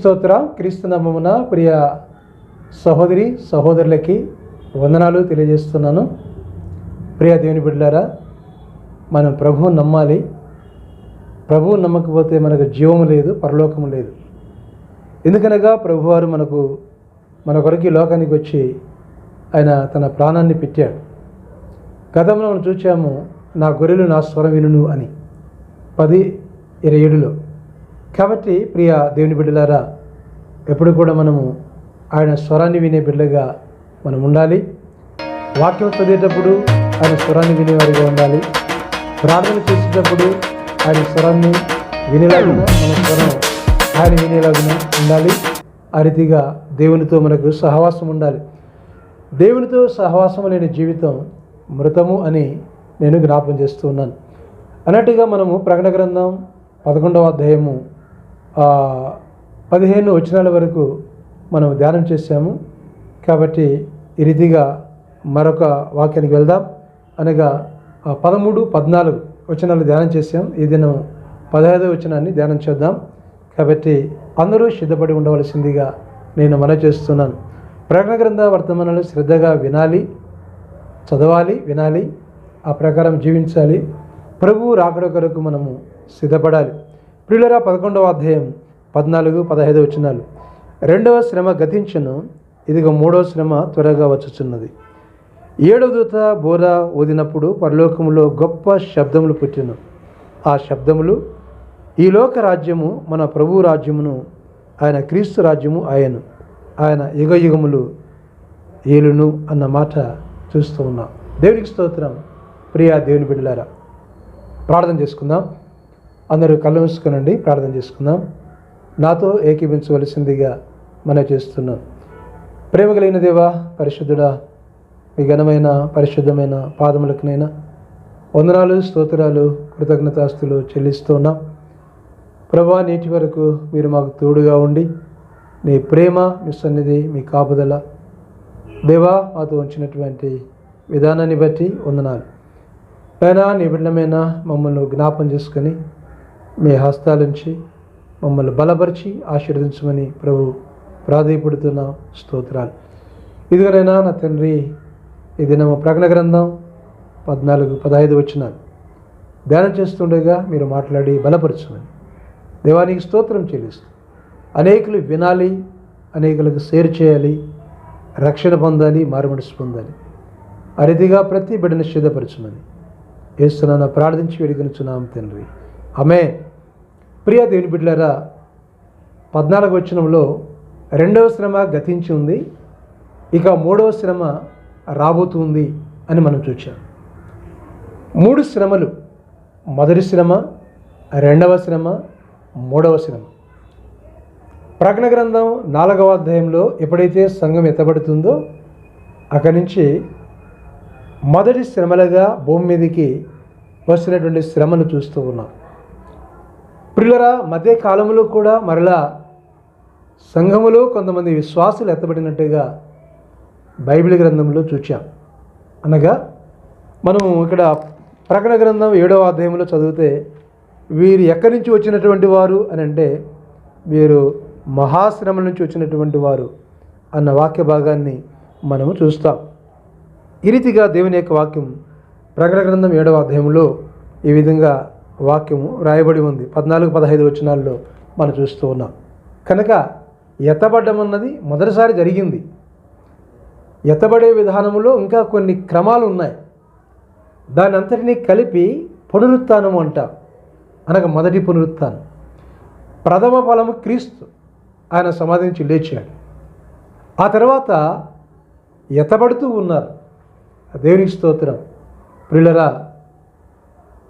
స్తోత్ర క్రీస్తు నమ్మమున ప్రియ సహోదరి సహోదరులకి వందనాలు తెలియజేస్తున్నాను. ప్రియ దేవుని బిడ్డలారా మనం ప్రభువు నమ్మాలి. ప్రభువు నమ్మకపోతే మనకు జీవము లేదు పరలోకము లేదు. ఎందుకనగా ప్రభువారు మనకు మన కొరకు లోకానికి వచ్చి ఆయన తన ప్రాణాన్ని పెట్టాడు. గతంలో మనం చూచాము నా గొర్రెలు నా స్వరం వినును అని. పది ఇరవై ఏడులో. కాబట్టి ప్రియ దేవుని బిడ్డలారా ఎప్పుడు కూడా మనము ఆయన స్వరాన్ని వినే బిడ్డగా మనం ఉండాలి. వాక్యం చదివేటప్పుడు ఆయన స్వరాన్ని వినేవారిగా ఉండాలి. ప్రార్థన చేసేటప్పుడు ఆయన స్వరాన్ని వినేలాగా మన స్వరం ఆయన వినేలాగా ఉండాలి. ఆ రీతిగా దేవునితో మనకు సహవాసం ఉండాలి. దేవునితో సహవాసం లేని జీవితం మృతము అని నేను జ్ఞాపం చేస్తూ ఉన్నాను. అన్నట్టుగా మనము ప్రకటన గ్రంథం పదకొండవ అధ్యాయము పదిహేను వచనాల వరకు మనం ధ్యానం చేశాము. కాబట్టి ఈ రీతిగా మరొక వాక్యానికి వెళ్దాం. అనగా పదమూడు పద్నాలుగు వచనాలు ధ్యానం చేసాం ఈ దినం పదహైదవ వచనాన్ని ధ్యానం చేద్దాం. కాబట్టి అందరూ సిద్ధపడి ఉండవలసిందిగా నేను మనవి చేస్తున్నాను. ప్రకటన గ్రంథ వర్తమానాలు శ్రద్ధగా వినాలి చదవాలి వినాలి ఆ ప్రకారం జీవించాలి. ప్రభువు రాకడ కొరకు మనము సిద్ధపడాలి. ప్రియులరా పదకొండవ అధ్యాయం పద్నాలుగు పదహైదు వచనాలు. రెండవ శ్రమ గతించను ఇదిగో మూడవ శ్రమ త్వరగా వచ్చుచున్నది. ఏడవ దూత బోర ఊదినప్పుడు పరలోకములో గొప్ప శబ్దములు పుట్టిను. ఆ శబ్దములు ఈ లోక రాజ్యము మన ప్రభు రాజ్యమును ఆయన క్రీస్తు రాజ్యము ఆయను. ఆయన యుగ యుగములు ఏలును అన్న మాట చూస్తూ ఉన్నాం. దేవునికి స్తోత్రం. ప్రియా దేవుని బిడ్డలారా ప్రార్థన చేసుకుందాం. అందరూ కళ్ళు మూసుకునండి ప్రార్థన చేసుకుందాం. నాతో ఏకీభించవలసిందిగా మనం చేస్తున్నాం. ప్రేమ కలిగిన దేవా పరిశుద్ధుడా మీ ఘనమైన పరిశుద్ధమైన పాదములకునైనా వందనాలు స్తోత్రాలు కృతజ్ఞతాస్తులు చెల్లిస్తున్నాం ప్రభా నేటి వరకు మీరు మాకు తోడుగా ఉండి నీ ప్రేమ మీ సన్నిధి మీ కాపుదల దేవా మాతో ఉంచినటువంటి విధానాన్ని బట్టి వందనాలు. పైన నీ బిడ్డమైన మమ్మల్ని జ్ఞాపం చేసుకొని మీ హస్తాలుంచి మమ్మల్ని బలపరిచి ఆశీర్వదించమని ప్రభు ప్రాధాయపడుతున్న స్తోత్రాలు. ఇదిగోనైనా నా తండ్రి ఈ దినము ప్రకటన గ్రంథం పద్నాలుగు పదహైదు వచ్చిన ధ్యానం చేస్తుండగా మీరు మాట్లాడి బలపరచమని. దేవానికి స్తోత్రం చెల్లిస్తూ అనేకులు వినాలి అనేకులకు షేర్ చేయాలి రక్షణ పొందాలి మారుమనసు పొందాలి. అరిదిగా ప్రతి బిడ్డను సిద్ధపరచమని. వేస్తున్నాను ప్రార్థించి వేడుకొనుచున్నాం తండ్రి. అమే ప్రియ దేవుని బిడ్డలారా పద్నాలుగు వచనంలో రెండవ శ్రమ గతించి ఉంది ఇక మూడవ శ్రమ రాబోతుంది అని మనం చూచాం. మూడు శ్రమలు మొదటి శ్రమ రెండవ శ్రమ మూడవ శ్రమ. ప్రకటన గ్రంథం నాలుగవ అధ్యాయంలో ఎప్పుడైతే సంఘం ఎత్తబడుతుందో అక్కడి నుంచి మొదటి శ్రమలుగా భూమి మీదకి వచ్చినటువంటి శ్రమను చూస్తూ ఉన్నాం. ప్రియులరా మధ్య కాలంలో కూడా మరలా సంఘములో కొంతమంది విశ్వాసులు ఎత్తబడినట్టుగా బైబిల్ గ్రంథంలో చూచాం. అనగా మనం ఇక్కడ ప్రకటన గ్రంథం ఏడవ అధ్యాయంలో చదివితే వీరు ఎక్కడి నుంచి వచ్చినటువంటి వారు అని అంటే వీరు మహాశ్రమల నుంచి వచ్చినటువంటి వారు అన్న వాక్య భాగాన్ని మనము చూస్తాం. ఈ రీతిగా దేవుని యొక్క వాక్యం ప్రకటన గ్రంథం ఏడవ అధ్యాయంలో ఈ విధంగా వాక్యము రాయబడి ఉంది. పద్నాలుగు పదహైదు వచనాల్లో మనం చూస్తూ ఉన్నాం. కనుక ఎత్తబడ్డం అన్నది మొదటిసారి జరిగింది. ఎత్తబడే విధానంలో ఇంకా కొన్ని క్రమాలు ఉన్నాయి. దాని అంతటినీ కలిపి పునరుత్థానము అంటాం. అనగా మొదటి పునరుత్థానం ప్రథమ ఫలము క్రీస్తు. ఆయన సమాధి నుంచి లేచాడు. ఆ తర్వాత ఎత్తబడుతూ ఉన్నారు. దేవునికి స్తోత్రం. ప్రియులరా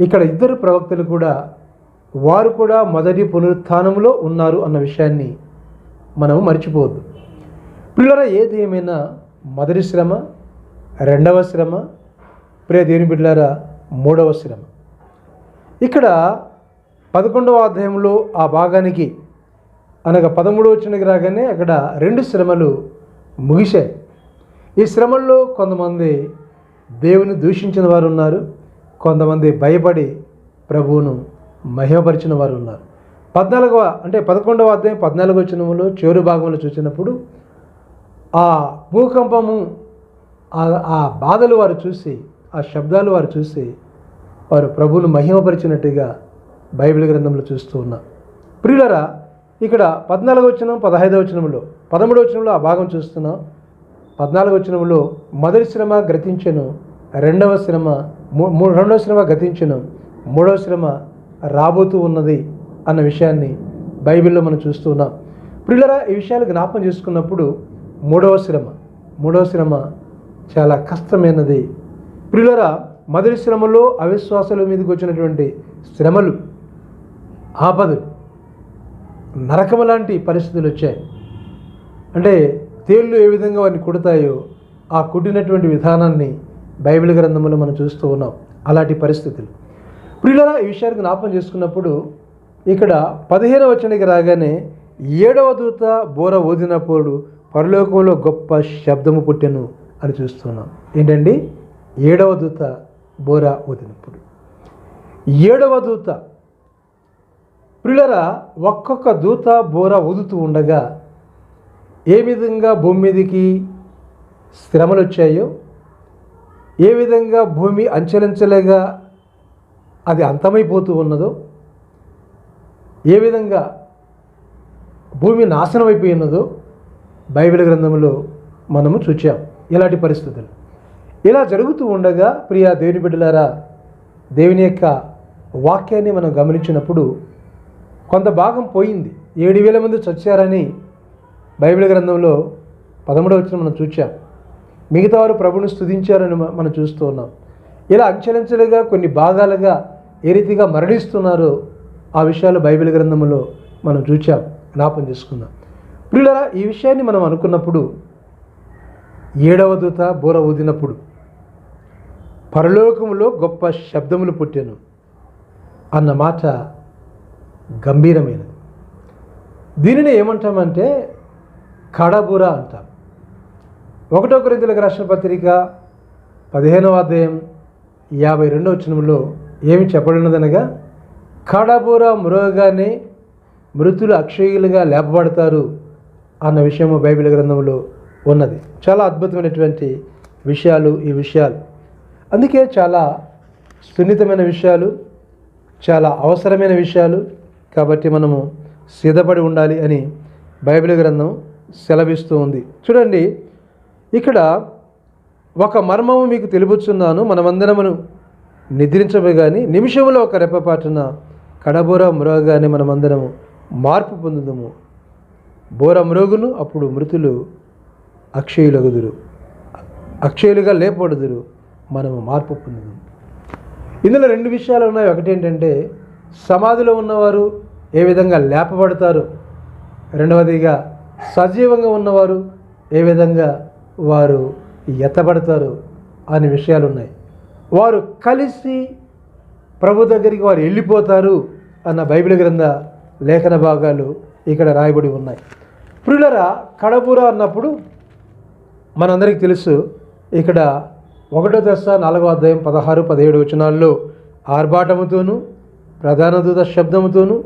ఇక్కడ ఇద్దరు ప్రవక్తలు కూడా వారు కూడా మొదటి పునరుత్నంలో ఉన్నారు అన్న విషయాన్ని మనము మర్చిపోవద్దు. పిల్లల ఏది ఏమైనా మొదటి శ్రమ రెండవ శ్రమ? ప్రియ దేవుని బిడ్డలారా మూడవ శ్రమ. ఇక్కడ పదకొండవ అధ్యాయంలో ఆ భాగానికి అనగా పదమూడవ వచ్చినకి రాగానే అక్కడ రెండు శ్రమలు ముగిశాయి. ఈ శ్రమల్లో కొంతమంది దేవుని దూషించిన వారు ఉన్నారు. కొంతమంది భయపడి ప్రభువును మహిమపరిచిన వారు ఉన్నారు. పద్నాలుగవ అంటే పదకొండవ అధ్యాయం పద్నాలుగవ చిన్నములో చివరి భాగంలో చూసినప్పుడు ఆ భూకంపము ఆ- బాధలు వారు చూసి ఆ శబ్దాలు వారు చూసి వారు ప్రభువును మహిమపరిచినట్టుగా బైబిల్ గ్రంథంలో చూస్తూ ఉన్నాం ప్రియులరా ఇక్కడ పద్నాలుగు వచనం పదహైదవ వచనంలో పదమూడవ వచనంలో ఆ భాగం చూస్తున్నాం. పద్నాలుగు వచనంలో మొదటి శ్రమ గ్రతించను రెండవ శ్రమ మూ- రెండో రెండవ శ్రమ గతించెను. మూడవ శ్రమ రాబోతూ ఉన్నది అన్న విషయాన్ని బైబిల్లో మనం చూస్తూ ఉన్నాం. ప్రియులరా ఈ విషయాలు జ్ఞాపకం చేసుకున్నప్పుడు మూడవ శ్రమ మూడవ శ్రమ చాలా కష్టమైనది. ప్రియులరా మొదటి శ్రమలో అవిశ్వాసాల మీదకి వచ్చినటువంటి శ్రమలు ఆపదలు నరకము లాంటి పరిస్థితులు వచ్చాయి. అంటే తేళ్ళు ఏ విధంగా వారిని కుడతాయో ఆ కుట్టినటువంటి విధానాన్ని బైబిల్ గ్రంథంలో మనం చూస్తూ ఉన్నాం. అలాంటి పరిస్థితులు. ప్రియులరా ఈ విషయానికి జ్ఞాపకం చేసుకున్నప్పుడు ఇక్కడ పదిహేనవ వచనానికి రాగానే ఏడవ దూత బోర ఊదినప్పుడు పరలోకంలో గొప్ప శబ్దము పుట్టెను అని చూస్తున్నాం. ఏంటండి? ఏడవ దూత బోర ఊదినప్పుడు. ఏడవ దూత. ప్రియులరా ఒక్కొక్క దూత బోర ఊదుతూ ఉండగా ఏ విధంగా భూమి మీదకి శ్రమలు వచ్చాయో ఏ విధంగా భూమి అంచెలంచెలుగా అది అంతమైపోతూ ఉన్నదో ఏ విధంగా భూమి నాశనం అయిపోయి ఉన్నదో బైబిల్ గ్రంథంలో మనము చూచాం. ఇలాంటి పరిస్థితులు. ఇలా జరుగుతూ ఉండగా ప్రియ దేవుని బిడ్డలారా దేవుని యొక్క వాక్యాన్ని మనం గమనించినప్పుడు కొంత భాగం పోయింది. ఏడు వేల మంది చచ్చారని బైబిల్ గ్రంథంలో పదమూడవ వచ్చిన మనం చూచాం. మిగతా వారు ప్రభుని స్థుతించారని మనం చూస్తూ ఉన్నాం. ఇలా అంచెలంచెలుగా కొన్ని భాగాలుగా ఏ రీతిగా మరణిస్తున్నారో ఆ విషయాలు బైబిల్ గ్రంథంలో మనం చూచాం జ్ఞాపం చేసుకుందాం. ప్రియులరా ఈ విషయాన్ని మనం అనుకున్నప్పుడు ఏడవ దూత బోర ఊదినప్పుడు పరలోకములో గొప్ప శబ్దములు పుట్టాను అన్న మాట గంభీరమైనది. దీనిని ఏమంటామంటే కడబుర అంటాం. ఒకటో కొరింతలకు రాసిన పత్రిక పదిహేనవ అధ్యాయం యాభై రెండవ చిన్నంలో ఏమి చెప్పబడినదనగా కడబుర మృగగానే మృతులు అక్షయులుగా లేపబడతారు అన్న విషయము బైబిల్ గ్రంథంలో ఉన్నది. చాలా అద్భుతమైనటువంటి విషయాలు ఈ విషయాలు. అందుకే చాలా సున్నితమైన విషయాలు చాలా అవసరమైన విషయాలు కాబట్టి మనము సిద్ధపడి ఉండాలి అని బైబిల్ గ్రంథం సెలవిస్తూ ఉంది. చూడండి ఇక్కడ ఒక మర్మము మీకు తెలుపుచున్నాను. మనమందరమును నిద్రించమే కానీ నిమిషంలో ఒక రెప్పపాటున కడబోర మ్రోగానే మనమందరము మార్పు పొందుదము. బోర మ్రోగును అప్పుడు మృతులు అక్షయులగుదురు. అక్షయులుగా లేపడుదురు మనము మార్పు పొందుదాం ఇందులో రెండు విషయాలు ఉన్నాయి. ఒకటి ఏంటంటే సమాధిలో ఉన్నవారు ఏ విధంగా లేపబడతారు? రెండవదిగా సజీవంగా ఉన్నవారు ఏ విధంగా వారు ఎత్తబడతారు అనే విషయాలు ఉన్నాయి వారు కలిసి ప్రభు దగ్గరికి వారు వెళ్ళిపోతారు అన్న బైబిల్ గ్రంథ లేఖన భాగాలు ఇక్కడ రాయబడి ఉన్నాయి. ప్రియులరా కడపుర అన్నప్పుడు మనందరికీ తెలుసు ఇక్కడ ఒకటో దశ నాలుగో అధ్యాయం పదహారు పదిహేడు వచనాల్లో ఆర్భాటముతోనూ ప్రధాన దూత శబ్దముతోనూ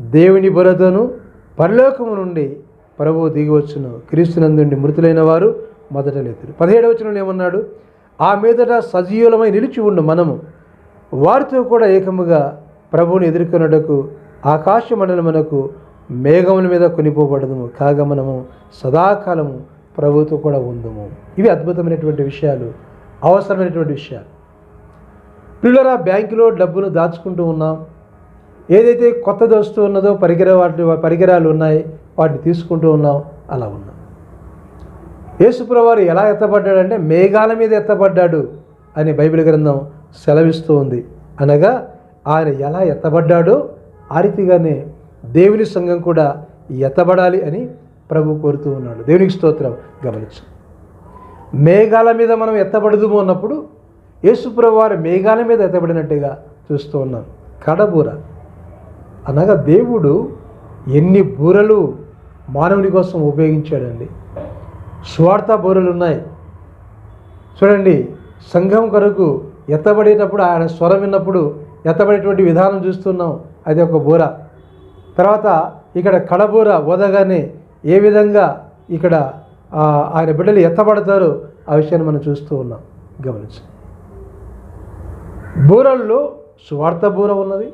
దేవుని బురతోనూ పరలోకము నుండి ప్రభువు దిగివచ్చును క్రీస్తునందుండి మృతులైన వారు మొదట లేతురు. పదిహేడవ వచనంలో ఏమన్నాడు? ఆ మీదట సజీవులమై నిలిచి ఉండు మనము. వారితో కూడా ఏకముగా ప్రభువుని ఎదుర్కొనుటకు ఆకాశ మండలమునకు మేఘముల మీద కొనిపోబడదుము. కాగా మనము సదాకాలము ప్రభుతో కూడా ఉందము. ఇవి అద్భుతమైనటువంటి విషయాలు. అవసరమైనటువంటి విషయాలు. పిల్లల బ్యాంకులో డబ్బును దాచుకుంటూ ఉన్నాం. ఏదైతే కొత్తది వస్తూ ఉన్నదో పరికర వాటి పరికరాలు ఉన్నాయి వాటిని తీసుకుంటూ ఉన్నాం. అలా ఉన్నాం. యేసుప్రవారు ఎలా ఎత్తబడ్డాడంటే మేఘాల మీద ఎత్తబడ్డాడు అని బైబిల్ గ్రంథం సెలవిస్తూ ఉంది. అనగా ఆయన ఎలా ఎత్తబడ్డాడో ఆ రీతిగానే దేవుని సంఘం కూడా ఎత్తబడాలి అని ప్రభు కోరుతూ ఉన్నాడు. దేవునికి స్తోత్రం. గమనించు. మేఘాల మీద మనం ఎత్తబడదుము అన్నప్పుడు యేసుప్రభు వారు మేఘాల మీద ఎత్తబడినట్టుగా చూస్తూ ఉన్నాం. కడబూర. అనగా దేవుడు ఎన్ని బూరలు మానవుని కోసం ఉపయోగించాడండి. స్వార్థ బూరలు ఉన్నాయి. చూడండి సంఘం కొరకు ఎత్తబడేటప్పుడు ఆయన స్వరం విన్నప్పుడు ఎత్తబడేటువంటి విధానం చూస్తున్నాం. అది ఒక బూర. తర్వాత ఇక్కడ కడబూర ఓదగానే ఏ విధంగా ఇక్కడ ఆయన బిడ్డలు ఎత్తబడతారో ఆ విషయాన్ని మనం చూస్తూ ఉన్నాం. గమనించు. బూరల్లో సువార్త బూర ఉన్నది.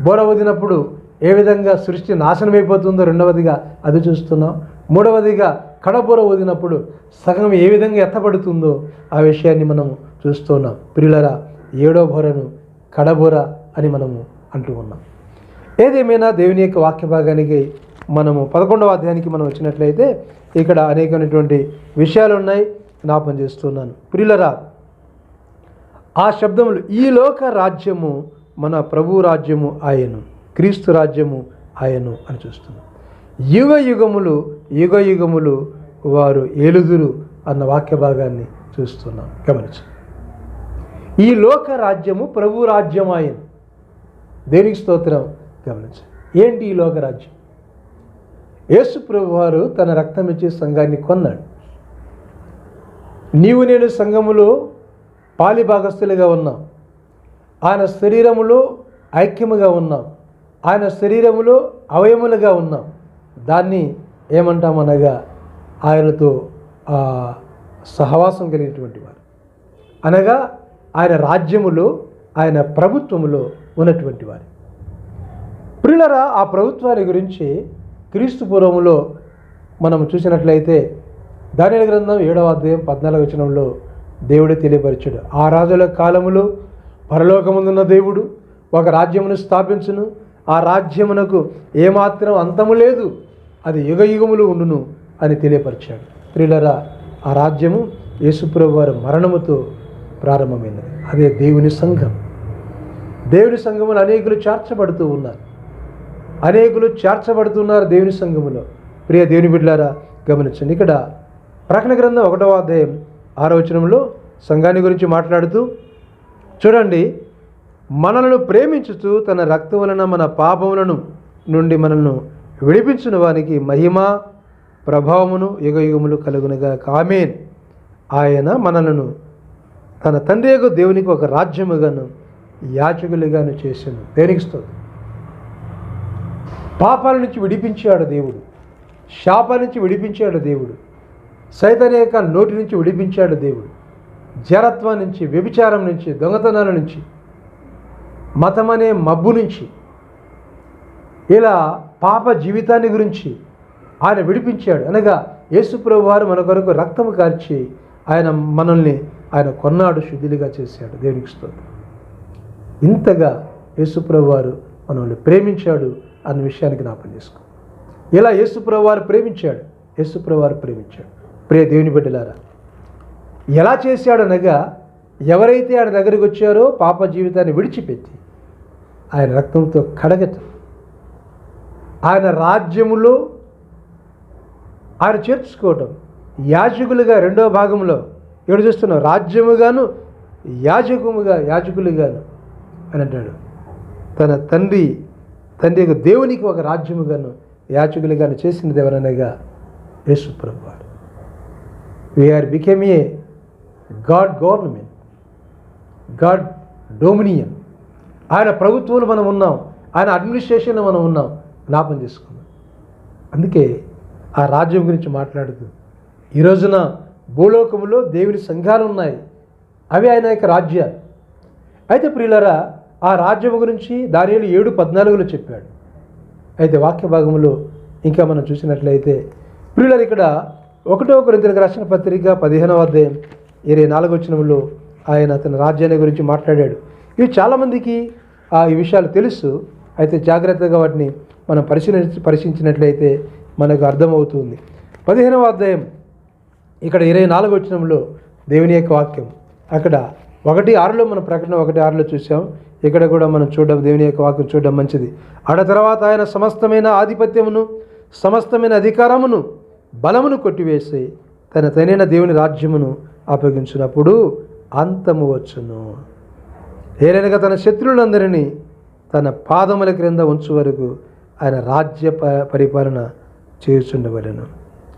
బూర వదినప్పుడు ఏ విధంగా సృష్టి నాశనమైపోతుందో రెండవదిగా అది చూస్తున్నాం. మూడవదిగా కడబుర వదినప్పుడు సగం ఏ విధంగా ఎత్తబడుతుందో ఆ విషయాన్ని మనం చూస్తున్నాం. పిల్లరా ఏడో బోరను కడబూర అని మనము అంటూ ఉన్నాం. ఏదేమైనా దేవుని యొక్క వాక్య భాగానికి మనము పదకొండవ అధ్యాయానికి మనం వచ్చినట్లయితే ఇక్కడ అనేకమైనటువంటి విషయాలు ఉన్నాయి. జ్ఞాపం చేస్తున్నాను. ప్రియులరా ఆ శబ్దములు ఈ లోక రాజ్యము మన ప్రభు రాజ్యము ఆయను క్రీస్తు రాజ్యము ఆయను అని చూస్తున్నాం. యుగ యుగములు యుగ యుగములు వారు ఏలుదురు అన్న వాక్య భాగాన్ని చూస్తున్నాం. గమనించు. ఈ లోక రాజ్యము ప్రభు రాజ్యం ఆయన దేనికి స్తోత్రం? గమనించు. ఏంటి ఈ లోక రాజ్యం? యేసు ప్రభు వారు తన రక్తం ఇచ్చే సంఘాన్ని కొన్నాడు. నీవు నేను సంఘములో పాలి భాగస్థులుగా ఉన్నాం. ఆయన శరీరములో ఐక్యముగా ఉన్నాం. ఆయన శరీరములో అవయములుగా ఉన్నాం. దాన్ని ఏమంటామనగా ఆయనతో సహవాసం కలిగినటువంటి వారు. అనగా ఆయన రాజ్యములో ఆయన ప్రభుత్వములో ఉన్నటువంటి వారు. ప్రియులరా ఆ ప్రభుత్వాన్ని గురించి క్రీస్తు పూర్వములో మనం చూసినట్లయితే దానిల గ్రంథం ఏడవ అధ్యాయం పద్నాలుగు వచనంలో దేవుడే తెలియపరిచాడు. ఆ రాజుల కాలములో పరలోకముందున్న దేవుడు ఒక రాజ్యమును స్థాపించును. ఆ రాజ్యమునకు ఏమాత్రం అంతము లేదు. అది యుగ యుగములు ఉండును అని తెలియపరిచాడు. ప్రియులరా ఆ రాజ్యము యేసుప్రభు వారి మరణముతో ప్రారంభమైనది అదే దేవుని సంఘం. దేవుని సంఘములు అనేకులు చేర్చబడుతూ ఉన్నారు. అనేకులు చేర్చబడుతున్నారు దేవుని సంఘములో. ప్రియ దేవుని బిడ్డలారా గమనించండి. ఇక్కడ ప్రకటన గ్రంథం ఒకటవ అధ్యాయం ఆరోచనంలో సంఘాన్ని గురించి మాట్లాడుతూ చూడండి మనలను ప్రేమించుతూ తన రక్తం వలన మన పాపములను నుండి మనల్ని విడిపించిన వానికి మహిమ ప్రభావమును యుగయుగములు కలుగునగా. కామేన్ ఆయన మనలను తన తండ్రి యొక్క దేవునికి ఒక రాజ్యముగాను యాచకులుగాను చేసాను దేనికి స్తోత్రం? పాపాల నుంచి విడిపించాడు దేవుడు. శాపాల నుంచి విడిపించాడు దేవుడు. సైతన్ యొక్క నోటి నుంచి విడిపించాడు దేవుడు. జరత్వం నుంచి వ్యభిచారం నుంచి దొంగతనాల నుంచి మతం అనే మబ్బు నుంచి ఇలా పాప జీవితాన్ని గురించి ఆయన విడిపించాడు. అనగా యేసుప్రభు వారు మన కొరకు రక్తము కార్చి ఆయన మనల్ని ఆయన కొన్నాడు శుద్ధిలుగా చేశాడు. దేవునికి స్తోత్రం. ఇంతగా యేసుప్రభు వారు మనల్ని ప్రేమించాడు అన్న విషయానికి జ్ఞాపం చేసుకో. ఇలా యేసుప్రభు వారు ప్రేమించాడు యేసుప్రభు వారు ప్రేమించాడు. ప్రియ దేవుని బిడ్డలారా ఎలా చేశాడు అనగా ఎవరైతే ఆయన దగ్గరికి వచ్చారో పాప జీవితాన్ని విడిచిపెట్టి ఆయన రక్తంతో కడగటం ఆయన రాజ్యములో ఆయన చేర్చుకోవటం. యాజకులుగా రెండో భాగంలో ఇక్కడ చూస్తున్నాం రాజ్యముగాను యాజకముగా యాజకులుగాను అని అంటాడు. తన తండ్రి తండ్రి యొక్క దేవునికి ఒక రాజ్యముగాను యాచకులుగాను చేసినది ఎవరనగా యేసు ప్రభు we became a God government God dominion ఆయన ప్రభుత్వంలో మనం ఉన్నాం. ఆయన అడ్మినిస్ట్రేషన్లో మనం ఉన్నాం. జ్ఞాపం చేసుకున్నాం అందుకే ఆ రాజ్యం గురించి మాట్లాడుతూ ఈ రోజున భూలోకములో దేవుని సంఘాలు ఉన్నాయి. అవి ఆయన యొక్క రాజ్యాలు. అయితే ప్రియులరా ఆ రాజ్యం గురించి దానిలో ఏడు పద్నాలుగులో చెప్పాడు. అయితే వాక్య భాగంలో ఇంకా మనం చూసినట్లయితే ప్రియులరు ఇక్కడ ఒకటో కొరింతలకు రాసిన పత్రిక పదిహేనవ అధ్యాయం ఇరవై నాలుగు వచ్చినంలో ఆయన తన రాజ్యాన్ని గురించి మాట్లాడాడు. ఇవి చాలామందికి ఆ ఈ విషయాలు తెలుసు. అయితే జాగ్రత్తగా వాటిని మనం పరిశీలి పరిశీలించినట్లయితే మనకు అర్థమవుతుంది. పదిహేనవ అధ్యాయం ఇక్కడ ఇరవై నాలుగు వచ్చినంలో దేవుని యొక్క వాక్యం. అక్కడ ఒకటి ఆరులో మనం ప్రకటన ఒకటి ఆరులో చూసాం ఇక్కడ కూడా మనం చూడడం దేవుని యొక్క వాక్యం చూడడం మంచిది. ఆడ తర్వాత ఆయన సమస్తమైన ఆధిపత్యమును సమస్తమైన అధికారమును బలమును కొట్టివేసి తన తనైన దేవుని రాజ్యమును అప్పగించినప్పుడు అంతము వచ్చును. ఏలైనగా తన శత్రువులందరినీ తన పాదముల క్రింద ఉంచు వరకు ఆయన రాజ్య ప- పరిపాలన చేయుచుండవలెను.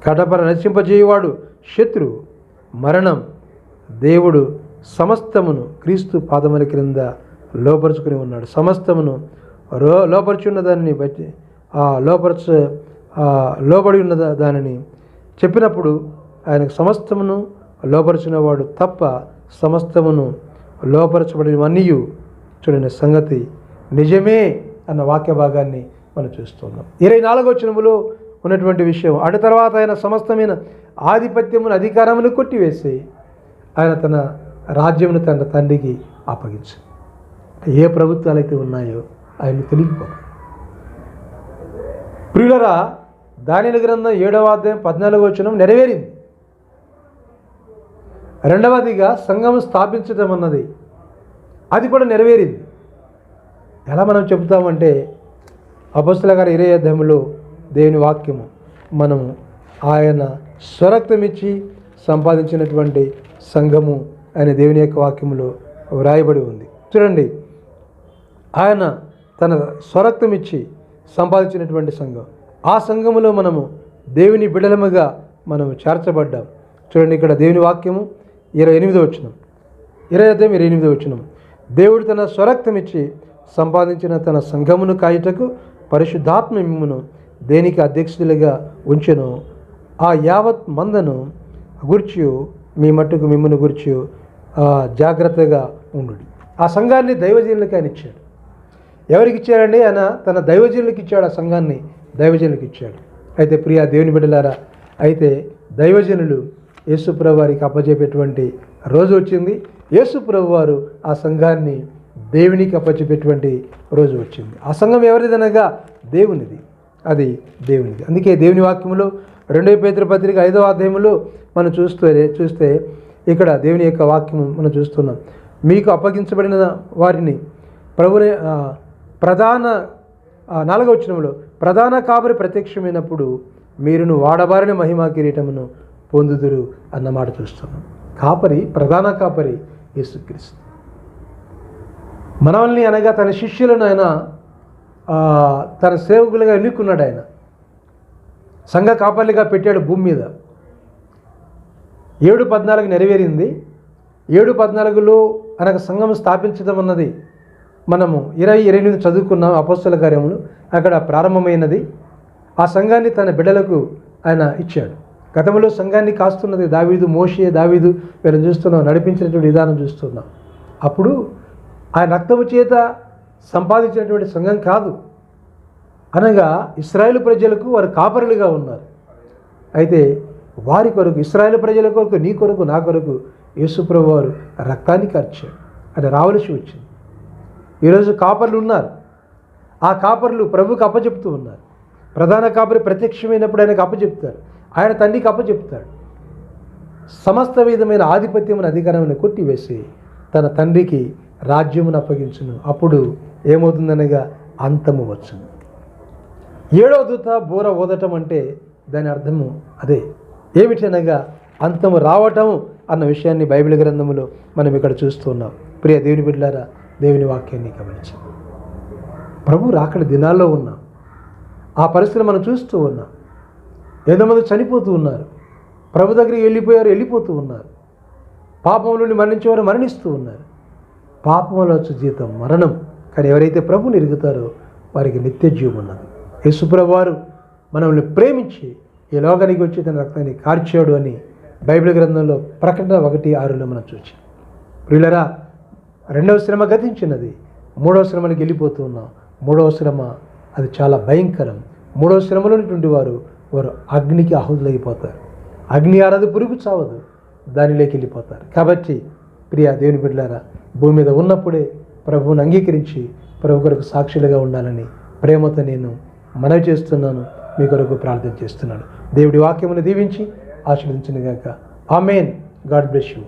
కడపర నశింపజేయువాడు శత్రువు మరణం దేవుడు సమస్తమును క్రీస్తు పాదముల క్రింద లోపరుచుకుని ఉన్నాడు. సమస్తమును రో లోపరుచున్న దానిని బట్టి ఆ లోపరచ లోబడి ఉన్న దానిని చెప్పినప్పుడు ఆయనకు సమస్తమును లోపరిచినవాడు తప్ప సమస్తమును లోపరచబడినవన్నీ చూడని సంగతి నిజమే అన్న వాక్య భాగాన్ని మనం చూస్తున్నాం ఇరవై నాలుగో వచనములో ఉన్నటువంటి విషయం అటు తర్వాత ఆయన సమస్తమైన ఆధిపత్యమును అధికారమును కొట్టివేసి ఆయన తన రాజ్యమును తన తండ్రికి అప్పగించు. ఏ ప్రభుత్వాలు అయితే ఉన్నాయో ఆయన తెలియపో ప్రియులరా దానిల గ్రంథం ఏడవ అధ్యాయం పద్నాలుగో వచనం నెరవేరింది. రెండవదిగా సంఘం స్థాపించడం అన్నది అది కూడా నెరవేరింది. ఎలా మనం చెబుతామంటే అపస్తుల గారి ఇరవై అధ్యాయంలో దేవుని వాక్యము. మనము ఆయన స్వరక్తమిచ్చి సంపాదించినటువంటి సంఘము అనే దేవుని యొక్క వాక్యములో వ్రాయబడి ఉంది. చూడండి ఆయన తన స్వరక్తం ఇచ్చి సంపాదించినటువంటి సంఘం. ఆ సంఘములో మనము దేవుని బిడలముగా మనము చేర్చబడ్డాం. చూడండి ఇక్కడ దేవుని వాక్యము ఇరవై ఎనిమిదో వచ్చినం ఇరవై అధ్యాయం ఇరవై ఎనిమిదో వచ్చినం దేవుడు తన స్వరక్తం ఇచ్చి సంపాదించిన తన సంఘమును కాయుటకు పరిశుద్ధాత్మ మిమ్మను దేనికి అధ్యక్షులుగా ఉంచెను? ఆ యావత్ మందను గుర్చి మీ మట్టుకు మిమ్మను గుర్చి జాగ్రత్తగా ఉండు. ఆ సంఘాన్ని దైవజనులకి ఆయన ఇచ్చాడు. ఎవరికి ఇచ్చాడండి? ఆయన తన దైవజనులకు ఇచ్చాడు ఆ సంఘాన్ని దైవజనులకు ఇచ్చాడు. అయితే ప్రియా దేవుని బిడ్డలారా అయితే దైవజనులు యేసుప్రభు వారికి అప్పచెప్పేటువంటి రోజు వచ్చింది. యేసుప్రభు వారు ఆ సంఘాన్ని దేవునికి అప్పచెప్పేటువంటి రోజు వచ్చింది. ఆ సంఘం ఎవరిదనగా? దేవునిది. అది దేవునిది. అందుకే దేవుని వాక్యములో రెండవ పేతృ పత్రిక ఐదవ అధ్యాయంలో మనం చూస్తే చూస్తే ఇక్కడ దేవుని యొక్క వాక్యము మనం చూస్తున్నాం. మీకు అప్పగించబడిన వారిని ప్రభుని ప్రధాన నాలుగవ వచనంలో ప్రధాన కాపరి ప్రత్యక్షమైనప్పుడు మీరును వాడబారిన మహిమా కిరీటమును పొందుదురు అన్నమాట చూస్తున్నాం. కాపరి ప్రధాన కాపరి యేసుక్రీస్తు. మనల్ని అనగా తన శిష్యులను ఆయన తన సేవకులుగా ఎన్నుకున్నాడు ఆయన. సంఘ కాపర్లుగా పెట్టాడు భూమి మీద. ఏడు పద్నాలుగు నెరవేరింది. ఏడు పద్నాలుగులో అనగా సంఘం స్థాపించడం అన్నది మనము ఇరవై ఇరవై ఎనిమిది చదువుకున్నాం అపస్తుల కార్యములు. అక్కడ ప్రారంభమైనది. ఆ సంఘాన్ని తన బిడ్డలకు ఆయన ఇచ్చాడు. గతంలో సంఘాన్ని కాస్తున్నది దావీదు మోషే దావీదు వీళ్ళని చూస్తున్నాం నడిపించినటువంటి విధానం చూస్తున్నాం. అప్పుడు ఆయన రక్తము చేత సంపాదించినటువంటి సంఘం కాదు. అనగా ఇస్రాయేల్ ప్రజలకు వారు కాపరులుగా ఉన్నారు. అయితే వారి కొరకు ఇస్రాయేల్ ప్రజల కొరకు నీ కొరకు నా కొరకు యేసుప్రభు వారు రక్తాన్ని ఖర్చాడు అది రావలసి వచ్చింది. ఈరోజు కాపర్లు ఉన్నారు. ఆ కాపర్లు ప్రభుకి అప్పచెప్తూ ఉన్నారు. ప్రధాన కాపరి ప్రత్యక్షమైనప్పుడు ఆయనకు అప్పచెప్తారు. ఆయన తండ్రికి అప్పచెప్తాడు సమస్త విధమైన ఆధిపత్యమైన అధికారమును కొట్టివేసి తన తండ్రికి రాజ్యమును అప్పగించును. అప్పుడు ఏమవుతుందనగా అంతము వచ్చును. ఏడవ దూత బూర ఓదటం అంటే దాని అర్థము అదే. ఏమిటనగా అంతము రావటం అన్న విషయాన్ని బైబిల్ గ్రంథములో మనం ఇక్కడ చూస్తున్నాం. ప్రియ దేవుని బిడ్డలారా దేవుని వాక్యాన్ని గమనించాం ప్రభు రాకడ దినాల్లో ఉన్నాం ఆ పరిస్థితిని మనం చూస్తూ ఉన్నాం ఎంతమంది చనిపోతూ ఉన్నారు ప్రభు దగ్గరికి వెళ్ళిపోయారు వెళ్ళిపోతూ ఉన్నారు పాపం నుండి మరణించేవారు మరణిస్తూ ఉన్నారు. పాపములొచ్చు జీతం మరణం. కానీ ఎవరైతే ప్రభుని ఎరుగుతారో వారికి నిత్య జీవం ఉన్నది. యేసుప్రభు వారు మనల్ని ప్రేమించి ఈ లోకానికి వచ్చి తన రక్తాన్ని కార్చాడు అని బైబిల్ గ్రంథంలో ప్రకటన ఒకటి ఆరులో మనం చూచాం. ప్రియులరా రెండవ శ్రమ గతించినది మూడవ శ్రమనికి వెళ్ళిపోతూ ఉన్నాం. మూడవ శ్రమ అది చాలా భయంకరం. మూడవ శ్రమలోనటువంటి వారు వారు అగ్నికి ఆహుతులైపోతారు. అగ్ని ఆరాధ పురుగు చావదు దానిలోకి వెళ్ళిపోతారు. కాబట్టి ప్రియా దేవుని బిడ్డలారా భూమి మీద ఉన్నప్పుడే ప్రభువుని అంగీకరించి ప్రభు కొరకు సాక్షులుగా ఉండాలని ప్రేమతో నేను మనవి చేస్తున్నాను మీ కొరకు ప్రార్థన చేస్తున్నాను. దేవుడి వాక్యమును దీవించి ఆశీర్వదించిన గాక ఆమెన్. God bless you.